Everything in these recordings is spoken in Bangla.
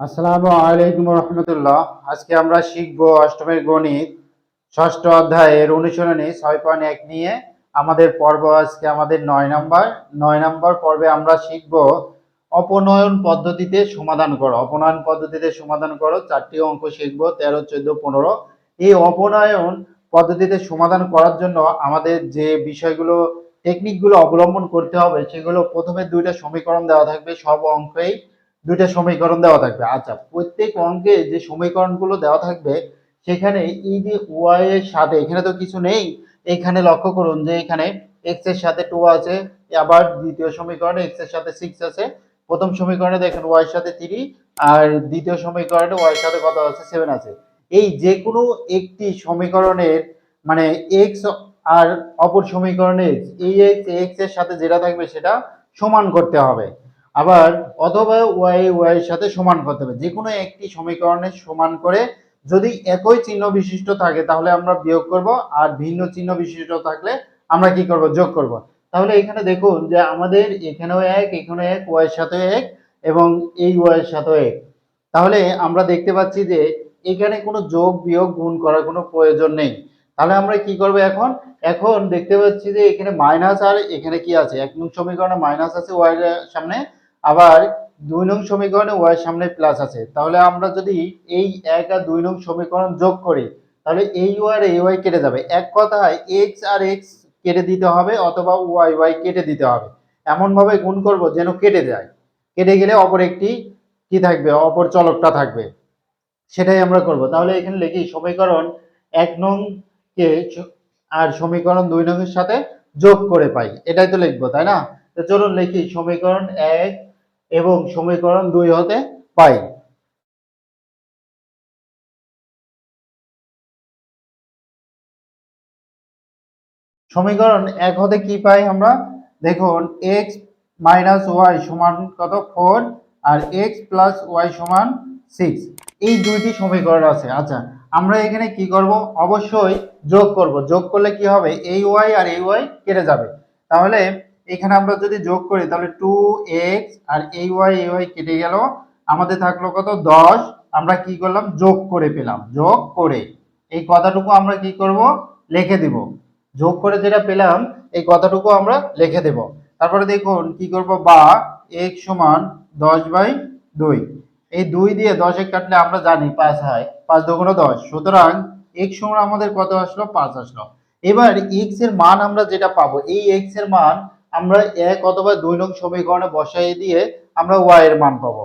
আসসালামু আলাইকুম রহমতুল্লাহ। আজকে আমরা শিখব অষ্টমের গণিত, ষষ্ঠ অধ্যায়ের অনুশীলনী ছয় পয়েন্ট এক নিয়ে আমাদের পর্ব আজকে আমাদের নয় নম্বর। নয় নম্বর পর্বে আমরা শিখব অপনয়ন পদ্ধতিতে সমাধান করো। অপনয়ন পদ্ধতিতে সমাধান করো, চারটি অঙ্ক শিখব, তেরো, চোদ্দ, পনেরো। এই অপনয়ন পদ্ধতিতে সমাধান করার জন্য আমাদের যে বিষয়গুলো টেকনিকগুলো অবলম্বন করতে হবে, সেগুলো প্রথমে দুইটা সমীকরণ দেওয়া থাকবে, সব অঙ্কেই দুইটা সমীকরণ দেওয়া থাকবে। আচ্ছা প্রত্যেক অঙ্কে যে সমীকরণগুলো দেওয়া থাকবে, সেখানে এই যে ওয়াই এর সাথে, এখানে তো কিছু নেই, এখানে লক্ষ্য করুন যে এখানে এক্সের সাথে টু আছে, আবার দ্বিতীয় সমীকরণে এক্সের সাথে সিক্স আছে, প্রথম সমীকরণে দেখেন ওয়াই এর সাথে থ্রি আর দ্বিতীয় সমীকরণে ওয়াই এর সাথে কত আছে? সেভেন আছে। এই যে কোনো একটি সমীকরণের মানে এক্স আর অপর সমীকরণে এই এক্সের সাথে যেটা থাকবে সেটা সমান করতে হবে। আবার অথবা ওয়াই ওয়াই এর সাথে সমান করতে হবে। যে কোনো একটি সমীকরণের সমান করে যদি একই চিহ্ন বিশিষ্ট থাকে, তাহলে আমরা বিয়োগ করব, আর ভিন্ন চিহ্ন বিশিষ্ট থাকলে আমরা কি করব? যোগ করব। তাহলে এখানে দেখুন যে আমাদের এখানেও এক এখানেও এক ওয়াই এর সাথে এক, এবং এই ওয়াই এর সাথেও এক। তাহলে আমরা দেখতে পাচ্ছি যে এখানে কোনো যোগ, বিয়োগ, গুণ করার কোনো প্রয়োজন নেই। তাহলে আমরা কি করব এখন? এখন দেখতে পাচ্ছি যে এখানে মাইনাস আর এখানে কি আছে? এক নং সমীকরণে মাইনাস আছে ওয়াই এর সামনে আবার দুই নং সমীকরণে ওয়াই সামনে প্লাস আছে। তাহলে আমরা যদি এই এক আর দুই নং সমীকরণ যোগ করি, তাহলে এই ওয়াই আর এই ওয়াই কেটে যাবে। এক কথায় এক্স আর এক্স কেটে দিতে হবে অথবা ওয়াই ওয়াই কেটে দিতে হবে। এমন ভাবে গুণ করব যেন কেটে যায়। কেটে গেলে অপর একটি কি থাকবে? অপর চলকটা থাকবে। সেটাই আমরা করব। তাহলে এখানে লিখি সমীকরণ এক নং কে আর সমীকরণ দুই নং এর সাথে যোগ করে পাই। এটাই তো লিখব, তাই না? তো চলুন লিখি সমীকরণ এক এবং সমীকরণ দুই হতে পাই। সমীকরণ এক হতে কি পাই আমরা? দেখুন এক্স মাইনাস ওয়াই সমান কত? ফোর আর এক্স প্লাস ওয়াই সমান সিক্স এই দুইটি সমীকরণ আছে। আচ্ছা আমরা এখানে কি করব? অবশ্যই যোগ করব। যোগ করলে কি হবে? এই ওয়াই আর এই ওয়াই কেটে যাবে। তাহলে এখানে আমরা যদি যোগ করি, তাহলে টু এক্স আর এই ওয়াই এই ওয়াই কেটে গেল। আমাদের থাকল কত? দশ। আমরা কি করলাম? যোগ করে পেলাম। যোগ করে। এই কথাটুকু আমরা কি করব? লিখে দিব। যোগ করে যেটা পেলাম, এই কথাটুকু আমরা লিখে দেব। তারপরে দেখুন, কি করব? বা এক সমান দশ বাই দুই। এই দুই দিয়ে দশে কাটলে আমরা জানি পাঁচ হয়। পাঁচ দুগুণ দশ। সুতরাং এক সমান আমাদের কত আসলো? পাঁচ আসলো। এবার এক্সের মান আমরা যেটা পাবো, এই এক্সের মান আমরা এক অথবা দুই নং সমীকরণে বসাই দিয়ে আমরা ওয়াই এর মান পাবো।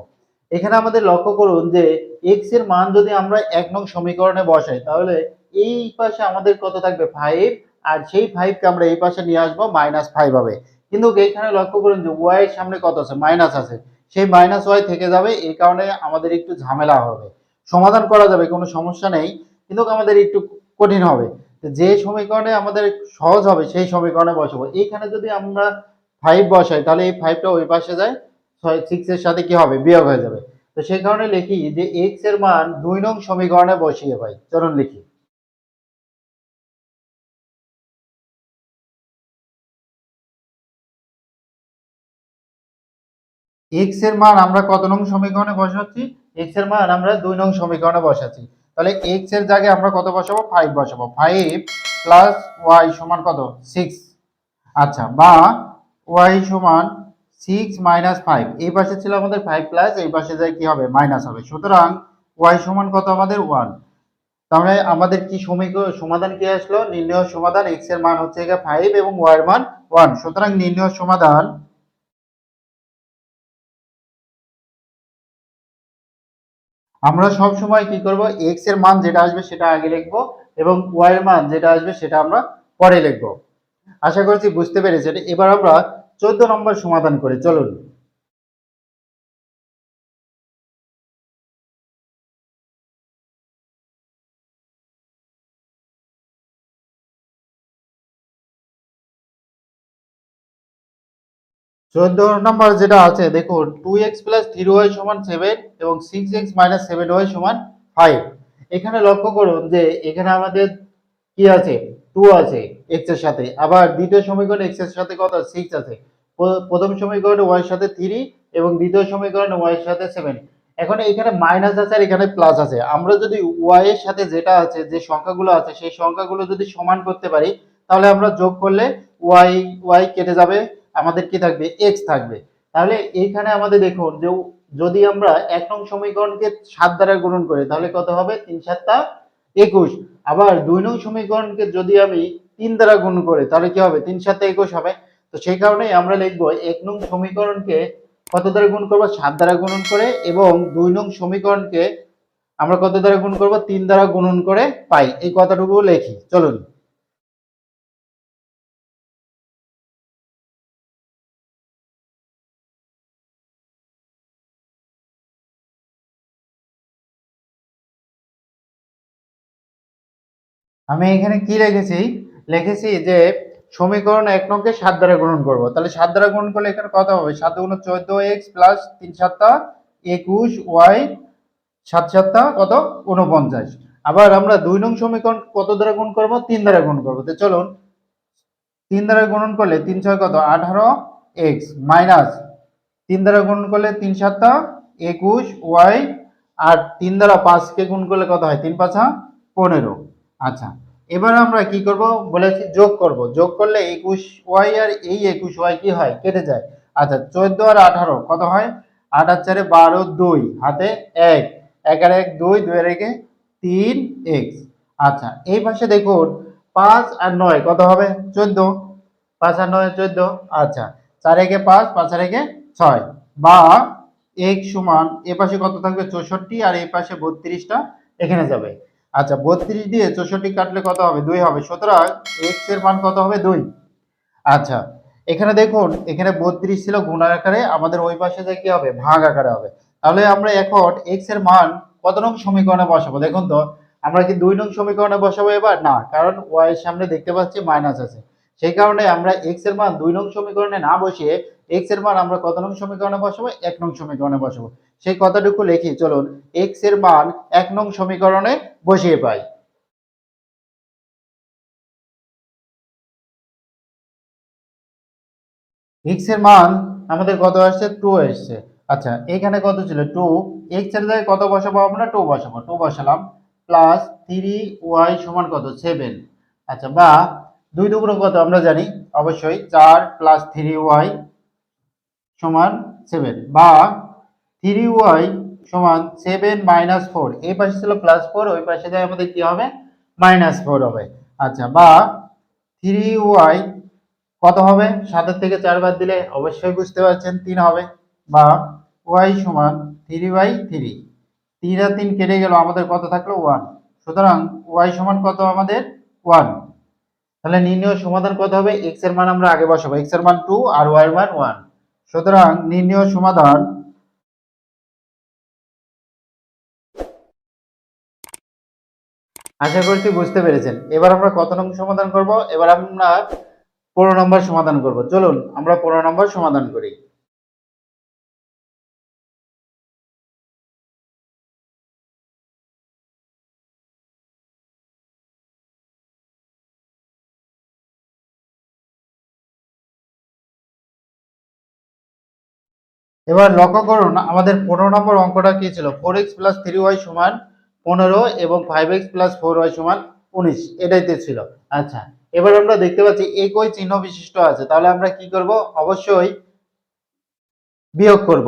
এখানে আমাদের লক্ষ্য করুন যে এক্সের মান যদি আমরা এক নং সমীকরণে বসাই, তাহলে এই পাশে আমাদের কত থাকবে ফাইভ আর সেই ফাইভকে আমরা এই পাশে নিয়ে আসব মাইনাস ফাইভ হবে। কিন্তু এইখানে লক্ষ্য করুন যে ওয়াই এর সামনে কত আছে? মাইনাস আছে। সেই মাইনাস ওয়াই থেকে যাবে, এই কারণে আমাদের একটু ঝামেলা হবে। সমাধান করা যাবে, কোনো সমস্যা নেই। কিন্তু আমাদের একটু কঠিন হবে। যে সমীকরণে আমাদের সহজ হবে, সেই সমীকরণে বসাবো। এইখানে যদি আমরা ফাইভ বসাই, তাহলে এই ফাইভটা ওই পাশে যায়, ছয় সিক্স এর সাথে কি হবে? বিয়োগ হয়ে যাবে। তো সেই কারণে লিখি যে এক্সের মান দুই নং সমীকরণে বসিয়ে পাই। চলুন লিখি। এক্সের মান আমরা কত নং সমীকরণে বসাচ্ছি? এক্সের মান আমরা দুই নং সমীকরণে বসাচ্ছি। তাহলে এক্সের জায়গায় আমরা কত বসাবো? ফাইভ বসাবো। ফাইভ প্লাস ওয়াই সমান কত? সিক্স আচ্ছা বা ওয়াই সমান সিক্স মাইনাস ফাইভ এই পাশে ছিল আমাদের ফাইভ প্লাস এই পাশে যায় কি হবে? মাইনাস হবে। সুতরাং ওয়াই সমান কত আমাদের? ওয়ান তাহলে আমাদের কি সমাধান কি আসলো? নির্ণয় সমাধান এক্সের মান হচ্ছে ফাইভ এবং ওয়াই এর মান ওয়ান সুতরাং নির্ণয় সমাধান আমরা সব সময় কি করব? এক্সের মান যেটা আসবে সেটা আগে লিখব এবং ওয়াই এর মান যেটা আসবে সেটা আমরা পরে লিখব। আশা করছি বুঝতে পেরেছেন। এবার আমরা চোদ্দ নম্বর সমাধান করি। চলুন। চোদ্দ নম্বর যেটা আছে, দেখুন two X plus three Y সমান সেভেন এবং six X minus seven Y সমান ফাইভ এখানে লক্ষ্য করুন যে, এখানে আমাদের কি আছে? টু আছে এক্সের সাথে। আবার দ্বিতীয় সমীকরণে এক্সের সাথে কত? সিক্স আছে। প্রথম সমীকরণে ওয়াই এর সাথে থ্রি এবং দ্বিতীয় সমীকরণে ওয়াই এর সাথে সেভেন এখন এখানে মাইনাস আছে আর এখানে প্লাস আছে। আমরা যদি ওয়াই এর সাথে যেটা আছে, যে সংখ্যাগুলো আছে, সেই সংখ্যাগুলো যদি সমান করতে পারি, তাহলে আমরা যোগ করলে ওয়াই ওয়াই কেটে যাবে আমাদের কি থাকবে? এক্স থাকবে। তাহলে এইখানে আমাদের দেখুন, যে যদি আমরা এক নং সমীকরণকে সাত দ্বারা গুণন করি, তাহলে কত হবে? তিন সাতটা একুশ। আবার দুই নং সমীকরণকে যদি আমি তিন দ্বারা গুণ করি, তাহলে কি হবে? তিন সাতটা একুশ হবে। তো সেই কারণেই আমরা লিখব এক নং সমীকরণকে কত দ্বারা গুণ করব? সাত দ্বারা গুণন করে এবং দুই নং সমীকরণকে আমরা কত দ্বারা গুণ করব? তিন দ্বারা গুণন করে পাই। এই কথাটুকু লেখি। চলুন। আমি এখানে কি রেখেছি লিখেছি যে সমীকরণ এক নংকে সাত দ্বারা গুণন করব। তাহলে সাত দ্বারা গুণন করলে এখানে কত হবে? সাত গুণ চোদ্দ এক্স প্লাস তিন সাতটা একুশ ওয়াই সাত সাতটা কত? উনপঞ্চাশ আবার আমরা দুই নং সমীকরণ কত দ্বারা গুণ করব? তিন দ্বারা গুণ করব। তো চলুন, তিন দ্বারা গুণন করলে তিন ছয় কত? আঠারো এক্স মাইনাস তিন দ্বারা গুণন করলে তিন সাতটা একুশ ওয়াই আর তিন দ্বারা পাঁচকে গুণ করলে কত হয়? তিন পাঁচা পনেরো। আচ্ছা এবার আমরা কি করব? বলেছি যোগ করব। যোগ করলে একুশ ওয়াই আর এই একুশ ওয়াই কি হয়? কেটে যায়। আচ্ছা চোদ্দ আর আঠারো কত হয়? আট আর চারে বারো দুই, হাতে এক। এক আর এক, দুই দুই আর তিন এক্স। আচ্ছা এই পাশে দেখুন, পাঁচ আর নয় কত হবে? চোদ্দ। পাঁচ আর নয়, চোদ্দ। আচ্ছা চার একে পাঁচ পাঁচ আর একে ছয়। বা এক সমান, এ পাশে কত থাকবে? চৌষট্টি, আর এই পাশে বত্রিশটা এখানে যাবে। আচ্ছা বত্রিশ দিয়ে চৌষট্টি কাটলে কত হবে? দুই হবে। সুতরাং এক্সের মান কত হবে? দুই। আচ্ছা এখানে দেখুন, এখানে বত্রিশ ছিল গুণার আকারে, আমাদের ওই পাশে যে কি হবে? ভাগ আকারে হবে। তাহলে আমরা এখন এক্সের মান কত নং সমীকরণে বসাবো? দেখুন তো, আমরা কি দুই নং সমীকরণে বসাবো এবার? না, কারণ ওয়াই এর সামনে দেখতে পাচ্ছি মাইনাস আছে। সেই কারণে আমরা এক্সের মান দুই নং সমীকরণে না বসিয়ে এক্সের মান আমরা কত নং সমীকরণে বসাবো? এক নং সমীকরণে বসাবো। সেই কথাটুকু লিখি, চলুন এক্সের মান এক নং সমীকরণে বসিয়ে পাই। এক্সের মান আমাদের কত আসছে? টু এসছে আচ্ছা এখানে কত ছিল? টু এক্সের জায়গায় কত বসাবো আমরা? টু বসাবো। টু বসালাম। প্লাস থ্রি ওয়াই সমান কত? সেভেন আচ্ছা বা দুই টুকরো কত? আমরা জানি, অবশ্যই, চার প্লাস থ্রি ওয়াই সমান সেভেন বা থ্রি ওয়াই সমান সেভেন মাইনাস ফোর এই পাশে ছিল প্লাস ফোর ওই পাশে যায় আমাদের কি হবে? মাইনাস ফোর হবে। আচ্ছা বা থ্রি ওয়াই কত হবে? সাতের থেকে চার বাদ দিলে অবশ্যই বুঝতে পারছেন, তিন হবে। বা ওয়াই সমান থ্রি বাই থ্রি তিন আর তিন কেটে গেল, আমাদের কত থাকল? ওয়ান সুতরাং ওয়াই সমান কত আমাদের? ওয়ান তাহলে নির্ণয় সমাধান কত হবে? এক্সের মান আমরা আগে বসাবো। এক্সের মান টু আর ওয়াই এর মান ওয়ান সুতরাং নির্ণয় সমাধান আশা করছি বুঝতে পেরেছেন। এবার আমরা কত নম্বর সমাধান করব? এবার আমরা পনেরো নম্বর সমাধান করব। চলুন, আমরা পনেরো নম্বর সমাধান করি। এবার লক্ষ্য করুন, আমাদের পনেরো নম্বর অঙ্কটা কি ছিল? Four X plus three Y সমান পনেরো এবং five X plus four Y সমান উনিশ। এটাইতে ছিল। আচ্ছা এবার আমরা দেখতে পাচ্ছি একই চিহ্ন বিশিষ্ট আছে। তাহলে আমরা কি করব? অবশ্যই বিয়োগ করব।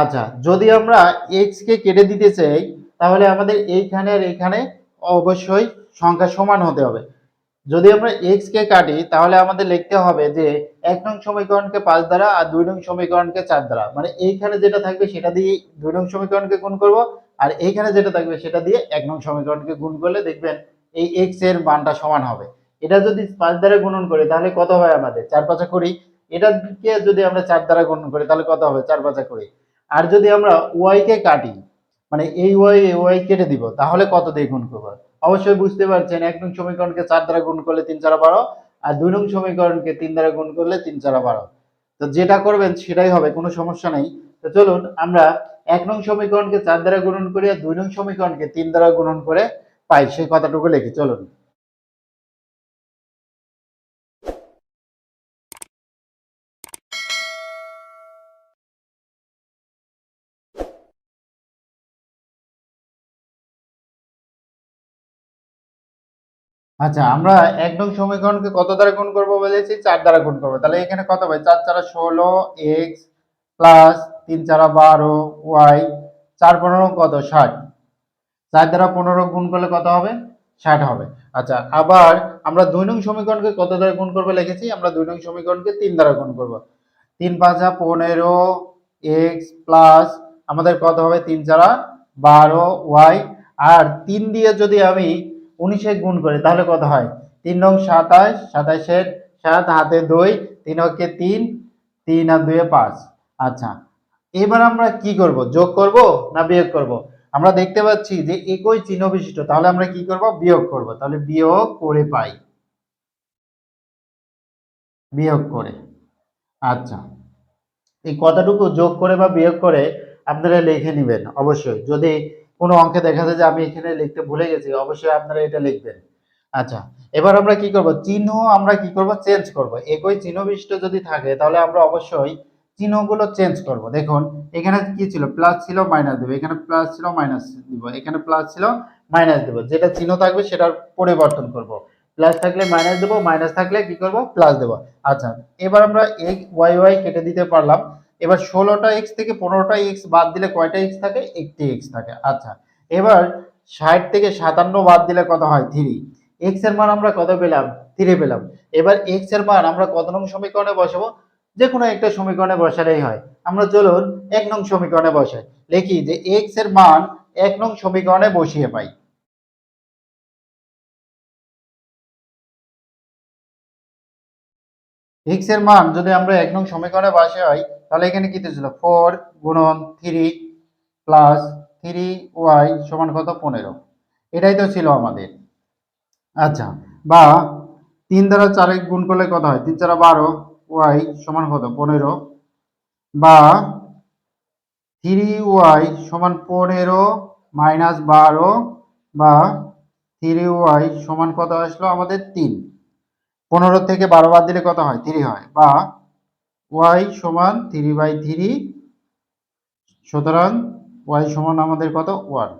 আচ্ছা যদি আমরা এক্স কে কেটে দিতে চাই, তাহলে আমাদের এইখানে আর এখানে অবশ্যই সংখ্যা সমান হতে হবে। যদি আমরা এক্স কে কাটি, তাহলে আমাদের লিখতে হবে যে এক নং সমীকরণকে পাঁচ দ্বারা আর দুই নং সমীকরণকে চার দ্বারা। মানে এইখানে যেটা থাকবে সেটা দিয়ে দুই নং সমীকরণকে গুণ করব, আর এইখানে যেটা থাকবে সেটা দিয়ে এক নং সমীকরণকে গুণ করলে দেখবেন এই এক্সের মানটা সমান হবে। এটা যদি পাঁচ দ্বারা গুণন করি, তাহলে কত হয় আমাদের? চার পাঁচা করি এটাকে যদি আমরা চার দ্বারা গুণন করি, তাহলে কত হবে? চার পাঁচা করি আর যদি আমরা ওয়াই কে কাটি মানে এই ওয়াই ওয়াই কেটে দিব, তাহলে কত দিয়ে গুণ করব? অবশ্যই বুঝতে পারছেন, এক নং সমীকরণকে চার দ্বারা গুণ করলে তিন চারা বারো, আর দুই নং সমীকরণকে তিন দ্বারা গুণ করলে তিন চারা বারো। তো যেটা করবেন সেটাই হবে, কোনো সমস্যা নেই। তো চলুন, আমরা এক নং সমীকরণকে চার দ্বারা গুণন করি আর দুই নং সমীকরণকে তিন দ্বারা গুণন করে পাই, সেই কথাটুকু লিখি, চলুন। আচ্ছা আমরা এক নং সমীকরণকে কত দ্বারা গুণ করব বলেছি? চার দ্বারা গুণ করব। তাহলে এখানে কত হবে চার চারা ষোলো এক্স প্লাস তিন চারা বারো ওয়াই চার পনেরো কত? ষাট। চার দ্বারা পনেরো গুণ করলে কত হবে? ষাট হবে। আচ্ছা আবার আমরা দুই নং সমীকরণকে কত দ্বারা গুণ করবে লিখেছি? আমরা দুই নং সমীকরণকে তিন দ্বারা গুণ করব। তিন পাঁচা পনেরো এক্স প্লাস আমাদের কত হবে? তিন চারা বারো ওয়াই আর তিন দিয়ে যদি আমি উনিশে গুণ করি, তাহলে কত হয়? তিন নং সাতাশ, সাতাশের সাত, হাতে দুই, তিন হকে তিন তিন আর দুয়ে পাঁচ। আচ্ছা এবার আমরা কি করব? যোগ করব না বিয়োগ করব? আমরা দেখতে পাচ্ছি যে একই চিহ্ন বিশিষ্ট, তাহলে আমরা কি করব? বিয়োগ করব। তাহলে বিয়োগ করে পাই। বিয়োগ করে। আচ্ছা এই কথাটুকু যোগ করে বা বিয়োগ করে আপনারা লিখে নেবেন, অবশ্যই। যদি কোনো অঙ্কে দেখা যায় যে আমি এখানে লিখতে ভুলে গেছি, অবশ্যই আপনারা এটা লিখবেন। আচ্ছা এবার আমরা কি করব? চিহ্ন আমরা কি করব? চেঞ্জ করব। একই চিহ্ন বিশিষ্ট যদি থাকে, তাহলে আমরা অবশ্যই চিহ্নগুলো চেঞ্জ করব। দেখুন, এখানে কি ছিল? প্লাস ছিল, মাইনাস দেবো। এখানে প্লাস ছিল, মাইনাস দিব। এখানে প্লাস ছিল, মাইনাস দেবো। যেটা চিহ্ন থাকবে, সেটার পরিবর্তন করব। প্লাস থাকলে মাইনাস দেবো, মাইনাস থাকলে কি করব? প্লাস দেবো। আচ্ছা এবার আমরা এই ওয়াই ওয়াই কেটে দিতে পারলাম। এবার ষোলোটা এক্স থেকে পনেরোটা এক্স বাদ দিলে কয়টা এক্স থাকে? একটি এক্স থাকে। আচ্ছা এবার ষাট থেকে সাতান্ন বাদ দিলে কত হয়? থ্রি এক্সের মান আমরা কত পেলাম? থ্রি পেলাম। এবার এক্সের মান আমরা কত নং সমীকরণে বসাবো? যে কোনো একটা সমীকরণে বসালেই হয়। আমরা চলুন এক নং সমীকরণে বসাই। লিখি যে এক্সের মান এক নং সমীকরণে বসিয়ে পাই। এক্সের মান যদি আমরা এক নং সমীকরণে বসাই তাহলে এখানে কি ছিল ফোর গুণন থ্রি প্লাস থ্রি ওয়াই সমান কত? পনেরো। এটাই তো ছিল আমাদের। আচ্ছা বা তিন দ্বারা চারে গুণ করলে কত হয়? তিন চারা বারো ওয়াই সমান কত? পনেরো। বা থ্রি ওয়াই সমান পনেরো মাইনাস বারো, বা থ্রি ওয়াই সমান কত আসলো? আমাদের তিন। পনেরো থেকে বারো বাদ দিলে কত হয়? থ্রি হয়। বা ওয়াই সমান থ্রি বাই থ্রি সুতরাং ওয়াই সমান আমাদের কত? ওয়ান।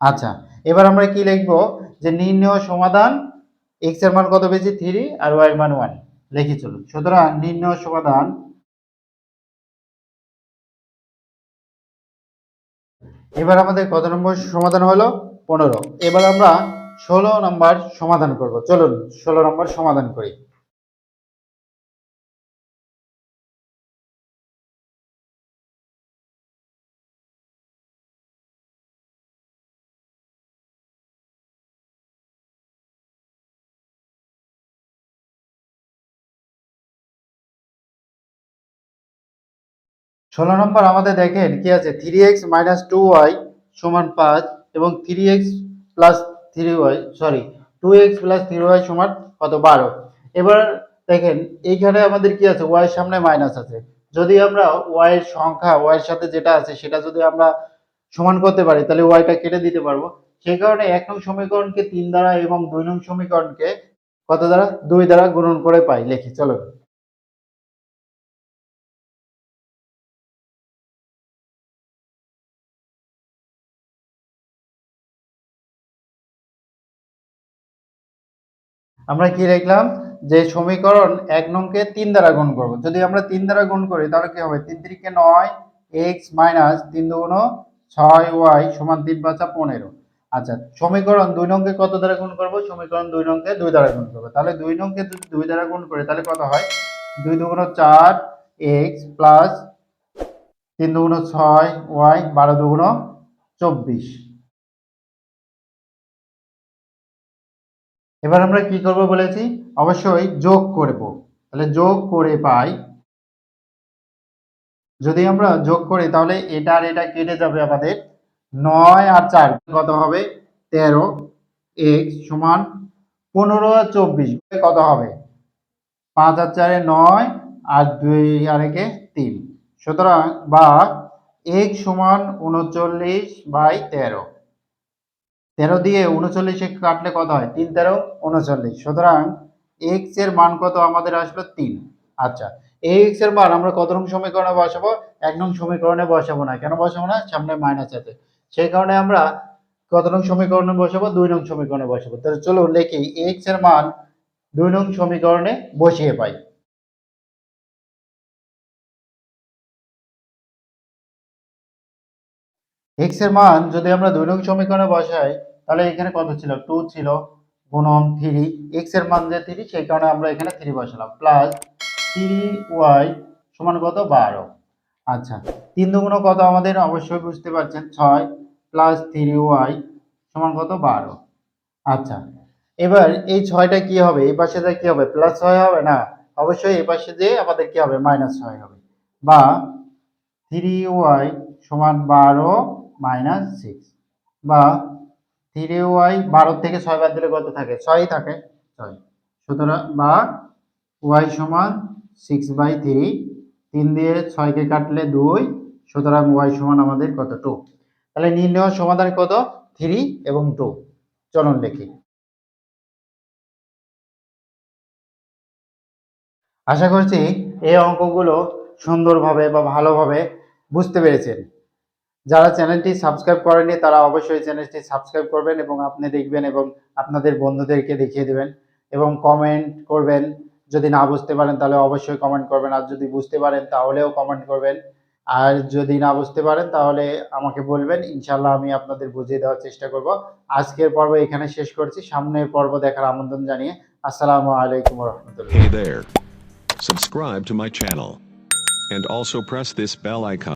আচ্ছা এবার আমরা কি লিখব? যে নির্ণয় সমাধান এক্সের মান কত বেশি থ্রি আর ওয়াই এর মান ওয়ান লিখি চলুন। সুতরাং নির্ণয় সমাধান এবার আমাদের কত নম্বর সমাধান হলো? পনেরো। এবার আমরা ষোলো নম্বর সমাধান করব। চলুন, ষোলো নম্বর সমাধান করি। ষোলো নম্বর আমাদের দেখেন কি আছে? Three X minus two Y সমান পাঁচ এবং three X plus three Y sorry two X plus three Y সমান কত? বারো। এবার দেখেন, এইখানে আমাদের কি আছে? ওয়াই সামনে মাইনাস আছে। যদি আমরা ওয়াই এর সংখ্যা ওয়াই এর সাথে যেটা আছে, সেটা যদি আমরা সমান করতে পারি, তাহলে ওয়াইটা কেটে দিতে পারব। সেই কারণে এক নং সমীকরণকে তিন দ্বারা এবং দুই নং সমীকরণকে কত দ্বারা? দুই দ্বারা গুণন করে পাই। লিখি, চলো। আমরা কি লিখলাম? যে সমীকরণ এক নংকে তিন দ্বারা গুণ করব। যদি আমরা তিন দ্বারা গুণ করি, তাহলে কি হবে? তিন তিরিকে নয়, এক্স মাইনাস তিন দুগুণ ছয় ওয়াই সমান তিন পাঁচা পনেরো। আচ্ছা সমীকরণ দুই নংকে কত দ্বারা গুণ করব? সমীকরণ দুই নংকে দুই দ্বারা গুণ করব। তাহলে দুই নংকে যদি দুই দ্বারা গুণ করি তাহলে কত হয়? দুই দুগুণ চার, এক্স প্লাস তিন দুগুণ ছয় ওয়াই বারো দুগুণ চব্বিশ। এবার আমরা কি করব বলেছি? অবশ্যই যোগ করব। তাহলে যোগ করে পাই। যদি আমরা যোগ করি, তাহলে এটা আর এটা কেটে যাবে আমাদের নয় আর চার। কত হবে? তেরো। এক্স সমান পনেরো আর চব্বিশ। কত হবে? পাঁচ আর চারে নয় আর দুই আর একে তিন। সুতরাং বা এক সমান উনচল্লিশ বাই তেরো। তেরো দিয়ে উনচল্লিশে কাটলে কত হয়? তিন তেরো, উনচল্লিশ। সুতরাং এক্সের মান কত? আমাদের আসলো তিন। আচ্ছা এই এক্সের মান আমরা কত নং সমীকরণে বসাবো? এক নং সমীকরণে বসাবো না। কেন বসাবো না? সামনে মাইনাস আছে। সেই কারণে আমরা কত নং সমীকরণে বসাবো? দুই নং সমীকরণে বসাবো। তাহলে চলো লিখি এক্সের মান দুই নং সমীকরণে বসিয়ে পাই। এক্সের মান যদি আমরা দুই নং সমীকরণে বসাই, তাহলে এখানে কত ছিল? টু ছিল গুণন থ্রি এক্সের মান যে থ্রি সেই কারণে আমরা এখানে থ্রি বসালাম। প্লাস থ্রি ওয়াই সমান কত? বারো। আচ্ছা তিন দুগুণ কত আমাদের? অবশ্যই বুঝতে পারছেন, ছয় প্লাস থ্রি ওয়াই সমান কত? বারো। আচ্ছা এবার এই ছয়টা কি হবে? এই পাশে যা কি হবে? প্লাস ছয় হবে না? অবশ্যই এই পাশে যে আমাদের কি হবে? মাইনাস ছয় হবে। বা থ্রি ওয়াই সমান বারো মাইনাস সিক্স বা থ্রি ওয়াই বারো থেকে ছয় বাদ দিলে কত থাকে? ছয়ই থাকে। ছয়। সুতরাং বা ওয়াই সমান সিক্স বাই থ্রি তিন দিয়ে ছয়কে কাটলে দুই, সুতরাং ওয়াই সমান আমাদের কত? টু তাহলে নির্ণয় সমাধান কত? থ্রি এবং টু চলুন দেখি। আশা করছি এই অঙ্কগুলো সুন্দরভাবে বা ভালোভাবে বুঝতে পেরেছেন। যারা চ্যানেলটি সাবস্ক্রাইব করেনি তারা অবশ্যই চ্যানেলটি সাবস্ক্রাইব করবেন এবং আপনি দেখবেন এবং আপনাদের বন্ধুদেরকে দেখিয়ে দেবেন এবং কমেন্ট করবেন। যদি না বুঝতে পারেন, তাহলে অবশ্যই কমেন্ট করবেন। আর যদি বুঝতে পারেন, তাহলেও কমেন্ট করবেন। আর যদি না বুঝতে পারেন, তাহলে আমাকে বলবেন। ইনশাল্লাহ আমি আপনাদের বুঝিয়ে দেওয়ার চেষ্টা করব। আজকের পর্ব এখানে শেষ করছি। সামনের পর্ব দেখার আমন্ত্রণ জানিয়ে আসসালামু আলাইকুম রহমতুল্লাহ. And also press this bell icon.